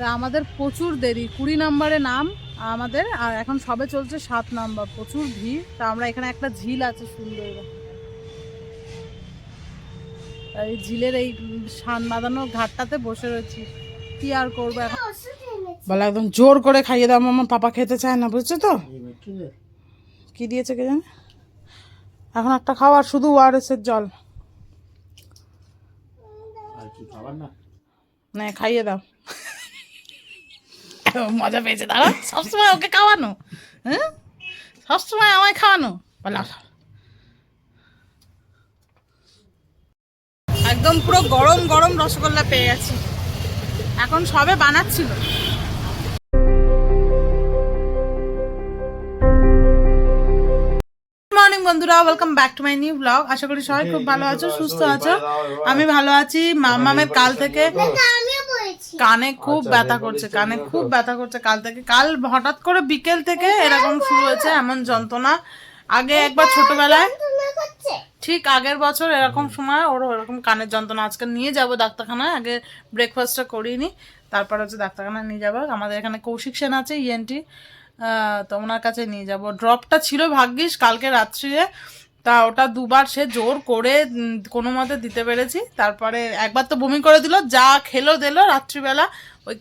তা আমাদের প্রচুর দেরি কুড়ি নম্বরে নাম আমাদের আর এখন সবে চলছে সাত নাম্বার প্রচুর ভিড় তা আমরা এখানে একটা ঝিল আছে সুন্দর এই ঝিলের এই সান বাঁধানো ঘাটটাতে বসে রয়েছি কি আর করব এখন? বলে একদম জোর করে খাইয়ে দাও আমার পাপা খেতে চায় না বুঝছ তো? কি দিয়েছে কে জানে? এখন একটা খাওয়ার শুধু ওআরএস এর জল। আর কি খাবার না? না খাইয়ে দাও। মজা পেয়েছে। দাঁড়া সবসময় ওকে খাওয়ানো হ্যাঁ? সবসময় আমায় খাওয়ানো। বলা একদম পুরো গরম গরম রসগোল্লা পেয়ে গেছি। এখন সবে বানাচ্ছিল। মর্নিং বন্ধুরা। Welcome back to my new blog আশা করি সবাই খুব ভালো আছো সুস্থ আছো। আমি ভালো আছি। মামামের কাল থেকে কানে খুব ব্যথা করছে কানে খুব ব্যথা করছে। কাল থেকে কাল হঠাৎ করে বিকেল থেকে এরকম শুরু হয়েছে এমন যন্ত্রণা। আগে একবার ছোটবেলায় ঠিক আগের বছর এরকম সময় ওর এরকম কানের যন্ত্রণা। আজকে নিয়ে যাব ডাক্তারখানায় আগে ব্রেকফাস্টটা করিনি তারপর হচ্ছে ডাক্তারখানায় নিয়ে যাব। আমাদের এখানে কৌশিক সেন আছে E ইএনটি তো ওনার কাছে নিয়ে যাব। ড্রপটা ছিল ভাগ্যিস কালকে রাত্রিরে তা ওটা দুবার সে জোর করে কোনো মতে দিতে পেরেছি। তারপরে একবার তো বমি করে দিল যা খেলো দিলো রাত্রিবেলা। ওই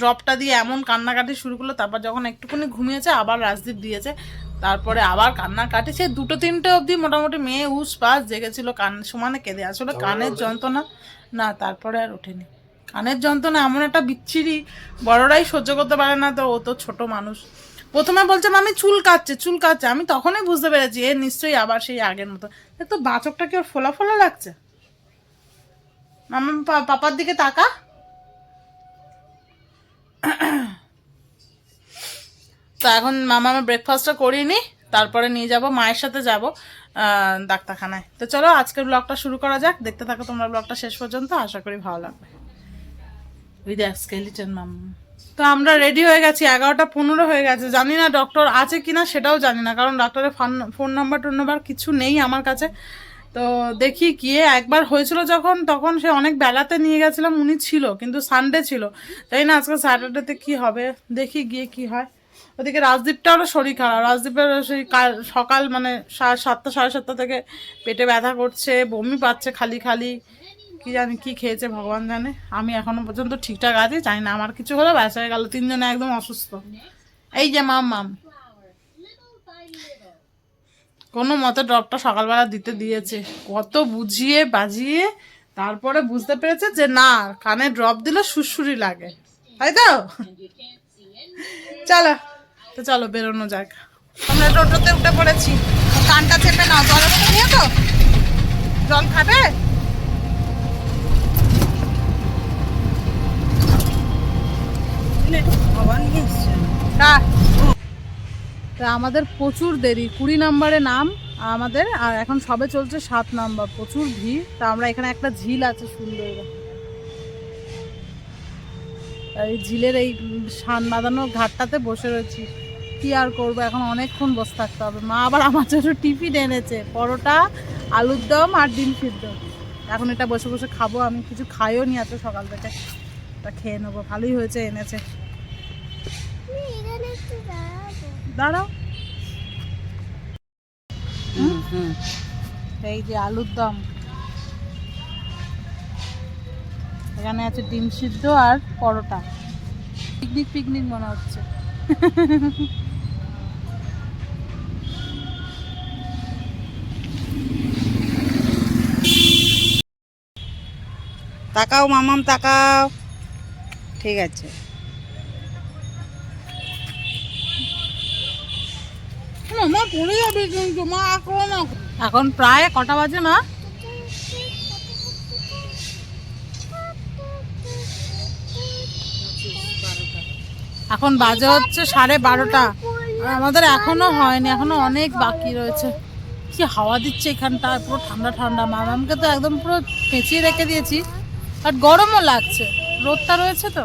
ড্রপটা দিয়ে এমন কান্নাকাটি শুরু করল তারপর যখন একটুখানি ঘুমিয়েছে আবার রাজদীপ দিয়েছে। তারপরে আবার কান্না কান্নাকাটি সে দুটো তিনটে অবধি মোটামুটি মেয়ে উস পাস জেগেছিল কান সমানে কেঁদে আসলে কানের যন্ত্রণা। না তারপরে আর ওঠেনি। কানের যন্ত্রণা এমন একটা বিচ্ছিরি বড়রাই সহ্য করতে পারে না তো ও তো ছোট মানুষ। প্রথমে বলছে আমি চুল কাটছে চুল কাটছে। আমি তখনই বুঝতে পেরেছি, এ, নিশ্চয়ই আবার সেই আগের মতো। তো বাচকটা কি ওর ফোলা ফোলা লাগছে? মামা পাপার দিকে তাকা। তো এখন মামা আমার ব্রেকফাস্টটা করিনি তারপরে নিয়ে যাব, মায়ের সাথে যাব ডাক্তারখানায়। তো চলো, আজকের ব্লগটা শুরু করা যাক। দেখতে থাকো তোমরা ব্লগটা শেষ পর্যন্ত, আশা করি ভালো লাগবে। উইথ স্কেলিটন মাম তো আমরা রেডি হয়ে গেছি, এগারোটা পনেরো হয়ে গেছে। জানি না ডক্টর আছে কি না সেটাও জানি না, কারণ ডক্টরের ফোন নাম্বার টোন নাম্বার কিছু নেই আমার কাছে। তো দেখি গিয়ে একবার হয়েছিল যখন, তখন সে অনেক বেলাতে নিয়ে গেছিলাম, উনি ছিল, কিন্তু সানডে ছিল। তাই না, আজকে স্যাটারডেতে কি হবে? দেখি গিয়ে কি হয়। ওদিকে রাজদীপটারও শরীর খারাপ, রাজদীপের সেই কাল, সকাল মানে সাড়ে সাতটা সাড়ে সাতটা থেকে পেটে ব্যথা করছে, বমি পাচ্ছে খালি খালি। কি জানি কি খেয়েছে ভগবান জানে। আমি এখনও পর্যন্ত ঠিকঠাক আছি, জানি না আমার কিছু হলো ব্যাস হয়ে গেল, তিনজনে একদম অসুস্থ। এই যে মাম মাম। কোনো মতে ড্রপটা সকালবেলা দিতে দিয়েছে। কত বুঝিয়ে বাজিয়ে তারপরে বুঝতে পেরেছে যে না, কানে ড্রপ দিলে সুরসুরি লাগে। তাই তো? চলো তো চলো বেরোনো যাক। আমরা টোটোতে উঠে পড়েছি। কানটা চেপে নাও, জলের নিয়ে তো। জল খাবে? আমাদের প্রচুর দেরি, কুড়ি নাম্বারে নাম আমাদের, আর এখন সবে চলছে সাত নাম্বার, প্রচুর ভিড়, তা আমরা এখানে একটা ঝিল আছে সুন্দর। এই ঝিলের এই সান বাঁধানো ঘাটটাতে বসে রয়েছি। কি আর করব, এখন অনেকক্ষণ বসে থাকতে হবে। মা আবার আমার জন্য টিফিন এনেছে, পরোটা, আলুর দম আর ডিম সিদ্ধ। এখন এটা বসে বসে খাব, আমি কিছু খাইও নি এত সকাল থেকে। তা খেয়ে নেব, ভালোই হয়েছে এনেছে। দাঁড়াও। এই যে আলুর দম। এখানে আছে ডিম সিদ্ধ আর পরোটা। পিকনিক পিকনিক মনে হচ্ছে। তাকাও মামাম তাকাও। ঠিক আছে। মা পড়ে যাবে কিন্তু মা করো না এখন প্রায় কটা বাজে মা? এখন বাজে হচ্ছে সাড়ে বারোটা। আর আমাদের এখনও হয়নি এখনও অনেক বাকি রয়েছে। কি হাওয়া দিচ্ছে এখানটা পুরো ঠান্ডা ঠান্ডা। মামামকে তো একদম পুরো পেঁচিয়ে রেখে দিয়েছি। আর গরমও লাগছে রোদটা রয়েছে তো?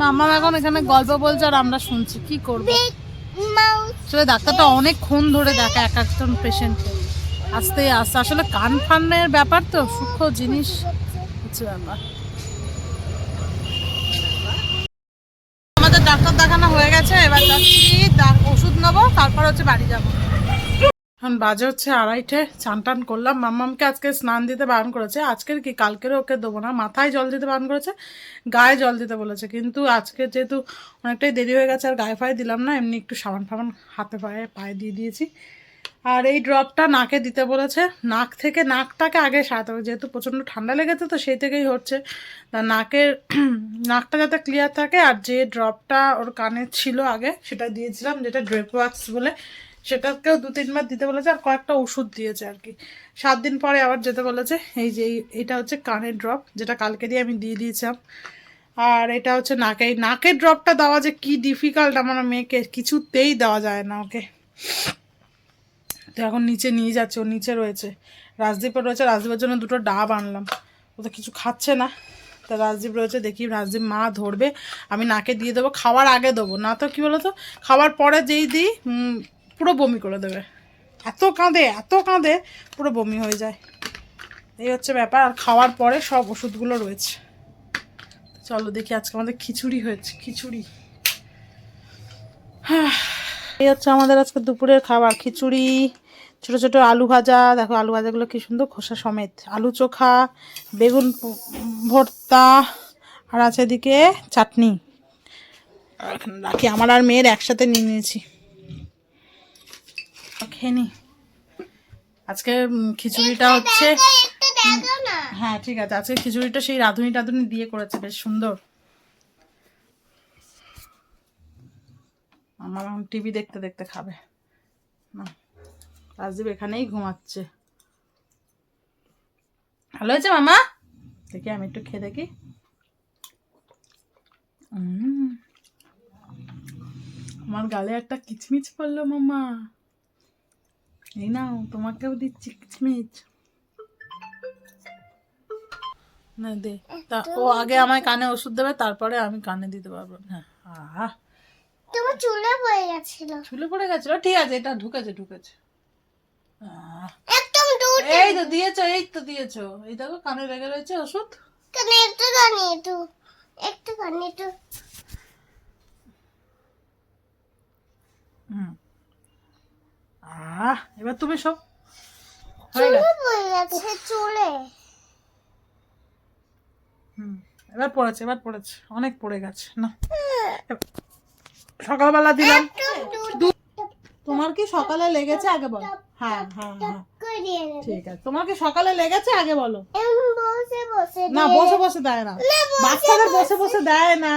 মামাম এখন এখানে গল্প বলছে আর আমরা শুনছি কি করব? আসলে ডাক্তারটা অনেকক্ষণ ধরে দেখে এক একজন পেশেন্ট আস্তে আসতে। আসলে কান ফানের ব্যাপার তো সূক্ষ্ম জিনিস। হচ্ছে ব্যাপার। আমাদের ডাক্তার দেখানো হয়ে গেছে। এবার যাচ্ছি ওষুধ নেব তারপর হচ্ছে বাড়ি যাব। এখন বাজে হচ্ছে আড়াইটে চান টান করলাম। মাম্মামকে আজকে স্নান দিতে বারণ করেছে। আজকের কি? কালকেরও ওকে দেবো না। মাথায় জল দিতে বারণ করেছে, গায়ে জল দিতে বলেছে। কিন্তু আজকে যেহেতু অনেকটাই দেরি হয়ে গেছে, আর গায়ে ফায়ে দিলাম না, এমনি একটু সাবান ফাবান হাতে পায়ে পায়ে দিয়ে দিয়েছি। আর এই ড্রপটা নাকে দিতে বলেছে। নাক থেকে নাকটাকে আগে সারাতে হবে। যেহেতু প্রচণ্ড ঠান্ডা লেগেছে, তো সেই থেকেই হচ্ছে। তা নাকের নাকটা যাতে ক্লিয়ার থাকে, আর যে ড্রপটা ওর কানে ছিল আগে, সেটা দিয়েছিলাম, যেটা ড্রেপ ওয়াক্স বলে। সেটাকেও দু তিনবার দিতে বলেছে, আর কয়েকটা ওষুধ দিয়েছে আর কি। সাত দিন পরে আবার যেতে বলেছে, এই যে এইটা হচ্ছে কানের ড্রপ যেটা কালকে দিয়ে আমি দিয়ে দিয়েছিলাম। আর এটা হচ্ছে নাকে, এই নাকের ড্রপটা দেওয়া যে কি ডিফিকাল্ট আমার মেয়েকে, কিছুতেই দেওয়া যায় না ওকে। তো এখন নিচে নিয়ে যাচ্ছে, ও নিচে রয়েছে। রাজদীপও রয়েছে, রাজদীপের জন্য দুটো ডাব আনলাম। ও তো কিছু খাচ্ছে না। তা রাজদীপ রয়েছে, দেখি রাজদীপ মা ধরবে, আমি নাকে দিয়ে দেবো, খাওয়ার আগে দেবো। না তো কী বলো তো খাওয়ার পরে যেই দিই পুরো বমি করে দেবে। এত কাঁদে এত কাঁদে, পুরো বমি হয়ে যায়। এই হচ্ছে ব্যাপার। আর খাওয়ার পরে সব ওষুধগুলো রয়েছে। চলো দেখি আজকে আমাদের খিচুড়ি হয়েছে, খিচুড়ি। হ্যাঁ এই হচ্ছে আমাদের আজকে দুপুরের খাবার, খিচুড়ি, ছোট ছোট আলু ভাজা। দেখো আলু ভাজাগুলো কি সুন্দর, খোসা সমেত। আলু চোখা, বেগুন ভর্তা, আর আছে এদিকে চাটনি। রাখি, আমার আর মেয়ের একসাথে নিয়ে নিয়েছি। খেয়ে নি আজকে খিচুড়িটা হচ্ছে হ্যাঁ ঠিক আছে। আজকে খিচুড়িটা সেই রাঁধুনি টাধুনি দিয়ে করেছে বেশ সুন্দর। আমার টিভি দেখতে দেখতে খাবে। না রাজদীপ এখানেই ঘুমাচ্ছে। ভালো হয়েছে মামা? দেখি আমি একটু খেয়ে দেখি। আমার গালে একটা কিচমিচ পড়ল মামা। এই নাও তোমাকেও দিচ্ছি কিচমিচ। না দে। তা ও আগে আমায় কানে ওষুধ দেবে তারপরে আমি কানে দিতে পারব। হ্যাঁ আহা। তোমার চুলে পড়ে গেছিল। চুলে পড়ে গেছিল? ঠিক আছে এটা ঢুকেছে ঢুকেছে। একদম দূর এই তো দিয়েছ এই তো দিয়েছ। এই দেখো কানে লেগে রয়েছে ওষুধ। কেন একটু কানি একটু একটু কানি একটু। হুম। আহ এবার তুমি সব হয়ে গেছে। চুলে। হুম এবার পড়েছে এবার পড়েছে। অনেক পড়ে গেছে না। সকালবেলা দিলাম। তোমার কি সকালে লেগেছে? আগে বলো। হ্যাঁ হ্যাঁ হ্যাঁ। ঠিক আছে। তোমার কি সকালে লেগেছে? আগে বলো। না বসে বসে দেয় না। বাচ্চাদের বসে বসে। দেয় না।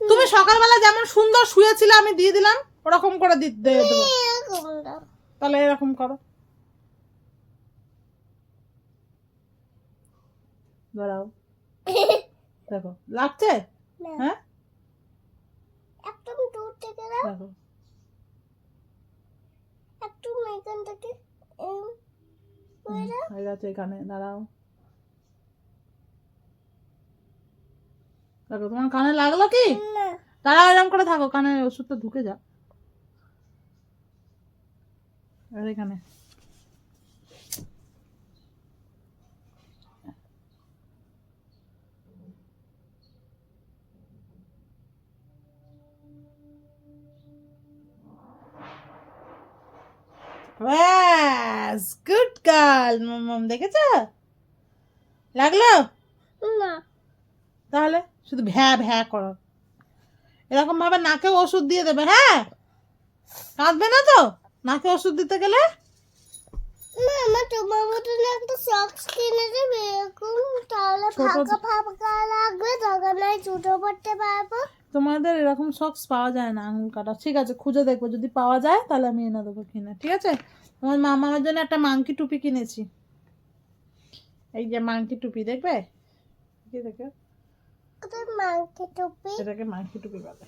তুমি সকালবেলা যেমন সুন্দর শুয়েছিলে আমি দিয়ে দিলাম। ওরকম করে দিয়ে দেবো। দাও। তাহলে এরকম করো। দাঁড়াও। দেখো লাগছে? হ্যাঁ? একদম দূর থেকে দেখো। একটু এখান থেকে হয়ে গেছে এখানে দাঁড়াও। দেখো তোমার কানে লাগল কি? দাঁড়াও এরকম করে থাকো কানে ওষুধটা ঢুকে যা আর এখানে ব্যাস গুড গার্ল মাম দেখেছ লাগল না তাহলে শুধু ভ্যা ভ্যা করো এরকম ভাবে নাকে ওষুধ দিয়ে দেবে হ্যাঁ কাঁদবে না তো নাকে ওষুধ দিতে গেলে? না আমার তোমার মতন একটা সক্স কিনে দেবে এরকম তাহলে ফাঁকা ফাঁকা লাগবে তখন আমি ছুটো পড়তে পারব। তোমাদের এরকম সক্স পাওয়া যায় না আঙুল কাটা। ঠিক আছে খুঁজে দেখব। যদি পাওয়া যায় তাহলে আমি এনে দেবো কিনে। ঠিক আছে? তোমার মামার জন্য একটা মাংকি টুপি কিনেছি। এই যে মাংকি টুপি দেখবে? কি দেখে। মাংকি টুপি। এটাকে মাংকি টুপি বলে।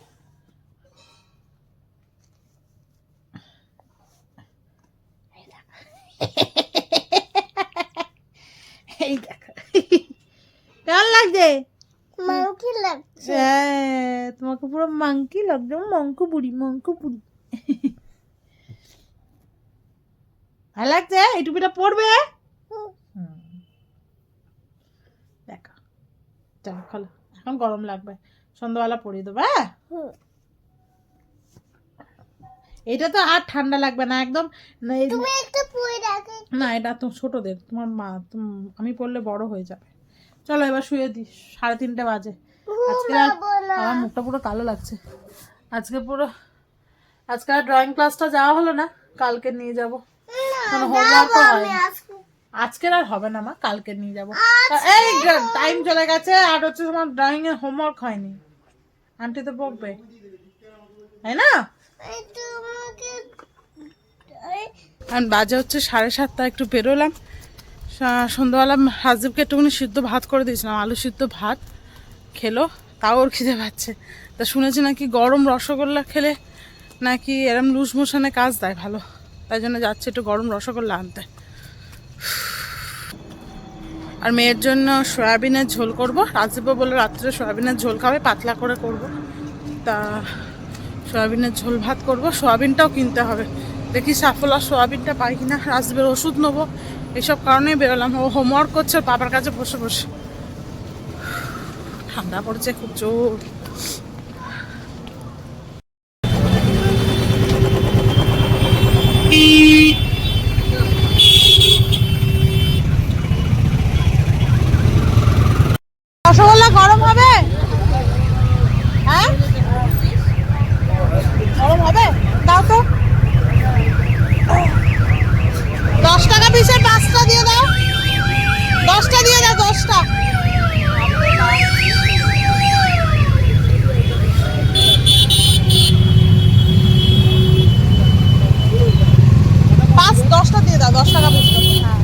এই দেখো। কেমন লাগছে? মাংকি লাগছে। হ্যাঁ তোমাকে পুরো মাংকি লাগছে। মঙ্কু বুড়ি মঙ্কু বুড়ি। ভালো লাগছে? এই টুপিটা পরবে। দেখো। চলো খোলো। এখন গরম লাগবে। সন্ধ্যাবেলা পরিয়ে দেবো হ্যাঁ? হুম। এটা তো আর ঠান্ডা লাগবে না একদম না, এটা তো ছোটদের তোমার মা আমি পড়লে বড় হয়ে যাবে। চলো এবার শুয়ে দিই সাড়ে তিনটে বাজে। আজকে আমার মুখটা পুরো কালো লাগছে। আজকে পুরো আজকে আর ড্রয়িং ক্লাসটা যাওয়া হলো না কালকে নিয়ে যাব। কোনো হয়নি। আজকের আর হবে না মা কালকে নিয়ে যাব। এই টাইম চলে গেছে আর হচ্ছে তোমার ড্রয়িং এর হোমওয়ার্ক হয়নি। আন্টি তো বকবে। তাই না? এখন বাজে হচ্ছে সাড়ে সাতটা, একটু বেরোলাম। সন্ধ্যাবেলা হাজদেবকে একটুখানি সিদ্ধ ভাত করে দিয়েছিলাম, আলু সিদ্ধ ভাত খেলো, তাও ওর খিদে পাচ্ছে। তা শুনেছি নাকি গরম রসগোল্লা খেলে নাকি এরম লুজ মোশনে কাজ দেয় ভালো, তাই জন্য যাচ্ছে একটু গরম রসগোল্লা আনতে। আর মেয়ের জন্য সয়াবিনের ঝোল করব রাজদীপ বলে রাত্রে সয়াবিনের ঝোল খাবে, পাতলা করে করব। তা সয়াবিনের ঝোল ভাত করব, সয়াবিনটাও কিনতে হবে। দেখি সাফল সয়াবিনটা পাই কিনা রাজদীপের ওষুধ নেব। এসব কারণেই বেরোলাম। ও হোমওয়ার্ক করছে, বাবার কাছে বসে বসে। ঠান্ডা পড়ছে, খুব জোর রসগোল্লা গরম হবে হ্যাঁ গরম হবে দাও তো দশ টাকা পিসের পাঁচটা দিয়ে দাও দশটা দিয়ে দাও দশটা পাঁচ দশটা দিয়ে দাও দশ টাকা পিস হ্যাঁ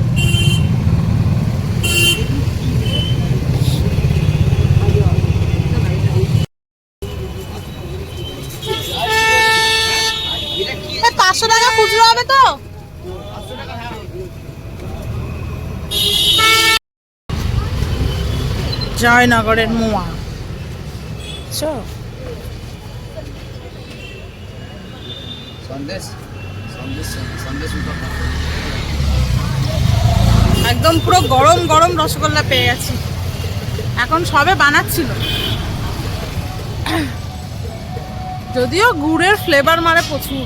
এ, পাঁচশো টাকা খুচরো হবে তো? জয়নগরের মোয়া। চ। সন্দেশ সন্দেশ সন্দেশ একদম পুরো গরম গরম রসগোল্লা পেয়ে গেছি। এখন সবে বানাচ্ছিল। যদিও গুড়ের ফ্লেভার মারে প্রচুর।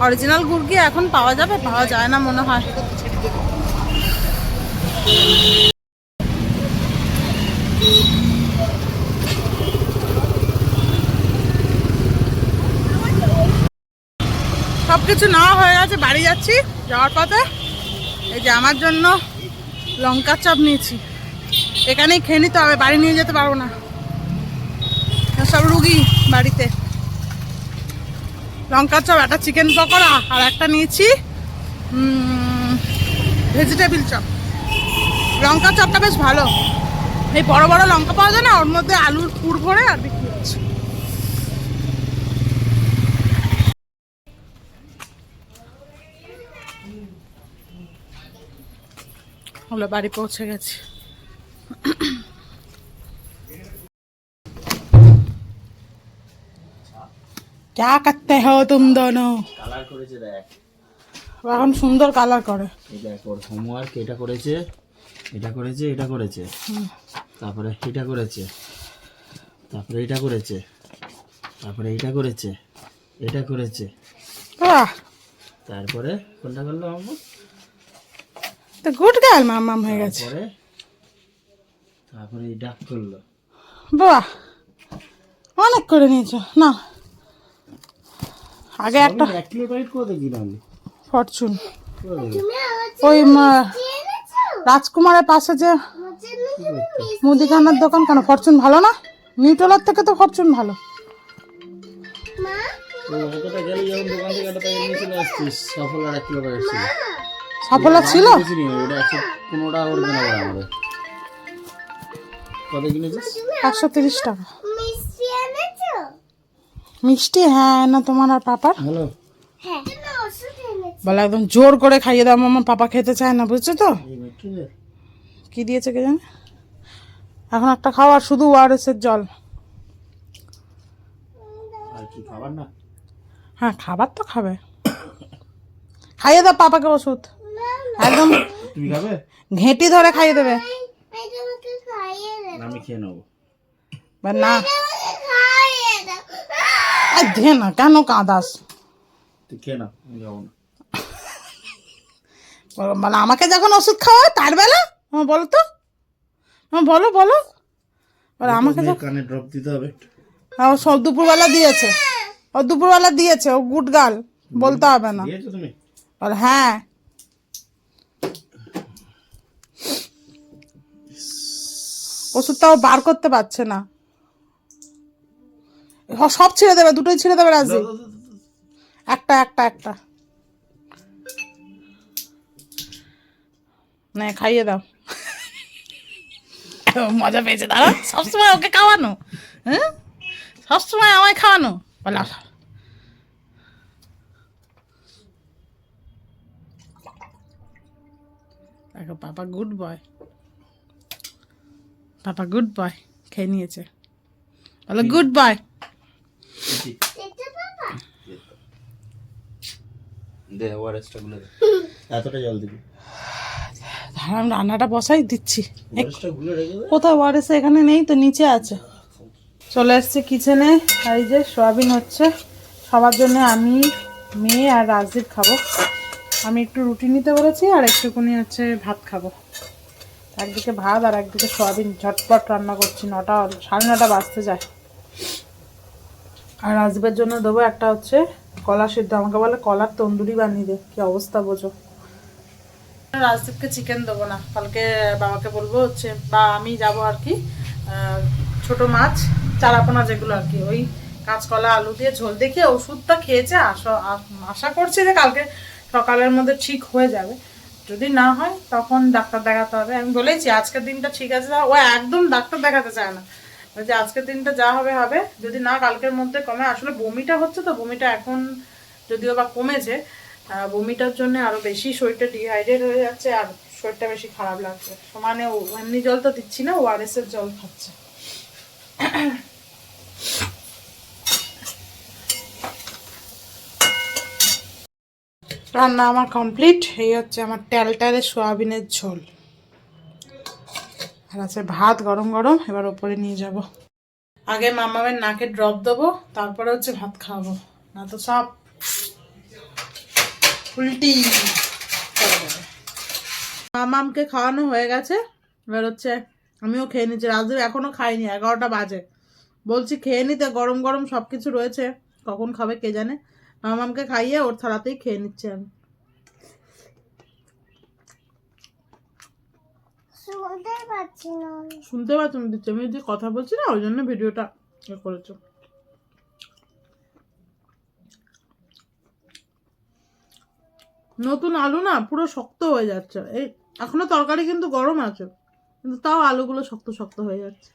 অরিজিনাল গুড় কি এখন পাওয়া যাবে? পাওয়া যায় না মনে হয়। সব কিছু নেওয়া হয়ে গেছে, বাড়ি যাচ্ছি, যাওয়ার পথে। এই যে আমার জন্য লঙ্কার চপ নিয়েছি। এখানেই খেয়ে নিতে হবে, বাড়ি নিয়ে যেতে পারব না। সব রুগী বাড়িতে। লঙ্কার চপ একটা চিকেন পকোড়া আর একটা নিয়েছি ভেজিটেবিল চপ লঙ্কার চপটা বেশ ভালো। এই বড় বড় লঙ্কা পাওয়া যায় না, ওর মধ্যে আলুর পুর ভরে আর বিক্রি হচ্ছে। হলো বাড়ি পৌঁছে গেছি। क्या करते हो तुम दोनों কালার করেছে দেখ এখন সুন্দর কালার করে এই দেখ ওর হোমওয়ার্ক এটা করেছে এটা করেছে এটা করেছে তারপরে এটা করেছে তারপরে এটা করেছে তারপরে এটা করেছে এটা করেছে বাহ তারপরে কোনটা করলো আমার তো গুড গার্ল মামাম হয়ে গেছে তারপরে তারপরে এই ডাক করলো বাহ অনেক করে নিয়েছো না আগে একটা এক কিলো প্যাকেট ফরচুন। ওই রাজকুমারের পাশে যে মুদিখানার দোকান কেন? ফরচুন ভালো না? নিউটলার থেকে তো ফরচুন ভালো। সফল ছিল। একশো পনেরো টাকা করে কেনা পড়ে আমাদের কত কিনেছিস একশো তিরিশ টাকা মিষ্টি এনেছো মিষ্টি? হ্যাঁ না তোমার আর পাপার? হ্যালো। হ্যাঁ। বলে একদম জোর করে খাইয়ে দাও আমার পাপা খেতে চায় না বুঝছ তো? কি দিয়েছে কে জানে? এখন একটা খাওয়ার শুধু ওআরএস এর জল। আর কি খাবার না? হ্যাঁ খাবার তো খাবে। খাইয়ে দাও পাপাকে ওষুধ। একদম ঘেঁটি ধরে খাইয়ে দেবে। এই তোমাকে খাইয়ে দেব। আমি খেয়ে নেব। বা না আমাকে আর দে না কেন কাঁদাস মানে আমাকে যখন ওষুধ খাওয়া তার বেলা? হ্যাঁ বলো তো। হ্যাঁ বলো বলো। বলো আমাকে তো কানে ড্রপ দিতে হবে হ্যাঁ, ও সব দুপুরবেলা দিয়েছে। ও দুপুরবেলা দিয়েছে ও গুড গার্ল বলতে হবে না। বলো হ্যাঁ। ওষুধটাও বার করতে পারছে না। সব ছেড়ে দেবে দুটোই ছেড়ে দেবে রাজি। একটা একটা একটা। না খাইয়ে দাও। মজা পেয়েছে দাঁড়া। সবসময় ওকে খাওয়ানো হ্যাঁ? সবসময় আমায় খাওয়ানো। বলা দেখো পাপা গুড বয়। পাপা গুড বয় খেয়ে নিয়েছে। বলো গুড বয়। দে ওয়ারেসটা গুলে এতটা জল দিবি। আমি রান্নাটা বসাই দিচ্ছি। কোথায় ওয়ারেসে এখানে নেই তো নিচে আছে। চলে এসছে কিচেনে। এই যে সয়াবিন হচ্ছে। সবার জন্য আমি মেয়ে আর রাজদীপ খাব। আমি একটু রুটি নিতে বলেছি আর একটুখানি হচ্ছে ভাত খাব। একদিকে ভাত আর একদিকে সয়াবিন। ঝটপট রান্না করছি নটা সাড়ে নটা বাজতে যায়। আর রাজদীপের জন্য দেবো একটা হচ্ছে কলা সিদ্ধ। আমাকে বলে কলার তন্দুরি বানিয়ে দে। কি অবস্থা বোঝো। রাজদীপকে চিকেন দেবো না। কালকে বাবাকে বলব হচ্ছে, বা আমি যাব আর কি ছোট মাছ, চারাপোনা যেগুলো আর কি, ওই কাঁচকলা, আলু দিয়ে ঝোল। দেখিয়ে ওষুধটা খেয়েছে, আশা আশা করছি যে কালকে সকালের মধ্যে ঠিক হয়ে যাবে। যদি না হয়, তখন ডাক্তার দেখাতে হবে। আমি বলেছি আজকের দিনটা ঠিক আছে। ও একদম ডাক্তার দেখাতে চায় না। বলছে আজকের দিনটা যা হবে হবে। যদি না, কালকের মধ্যে কমে। আসলে বমিটা হচ্ছে তো, বমিটা এখন যদিও বা কমেছে বমিটার জন্য আরও বেশি শরীরটা ডিহাইড্রেট হয়ে যাচ্ছে আর শরীরটা বেশি খারাপ লাগছে। সমানে ও এমনি জল তো দিচ্ছি না ওআরএস এর জল খাচ্ছে। রান্না আমার কমপ্লিট এই হচ্ছে আমার ট্যালটারে সোয়াবিনের ঝোল। আর আছে ভাত গরম গরম, এবার ওপরে নিয়ে যাব। আগে মামামের নাকে ড্রপ দেবো, তারপরে হচ্ছে ভাত খাওয়াবো। না তো সব উল্টি। মামামকে খাওয়ানো হয়ে গেছে, এবার হচ্ছে আমিও খেয়ে নিচ্ছি। রাজু এখনও খাইনি এগারোটা বাজে। বলছি খেয়ে নিতে, গরম গরম সব কিছু রয়েছে, কখন খাবে কে জানে? মামামকে খাইয়ে ওর থালাতেই খেয়ে নিচ্ছি আমি। শুনতে পাচ্ছি না শুনতে পাচ্ছ দিচ্ছি। আমি কথা বলছি না, ওই জন্য ভিডিওটা ইয়ে করেছ। নতুন আলু না পুরো শক্ত হয়ে যাচ্ছে। এই, এখনও তরকারি কিন্তু গরম আছে, কিন্তু তাও আলুগুলো শক্ত শক্ত হয়ে যাচ্ছে।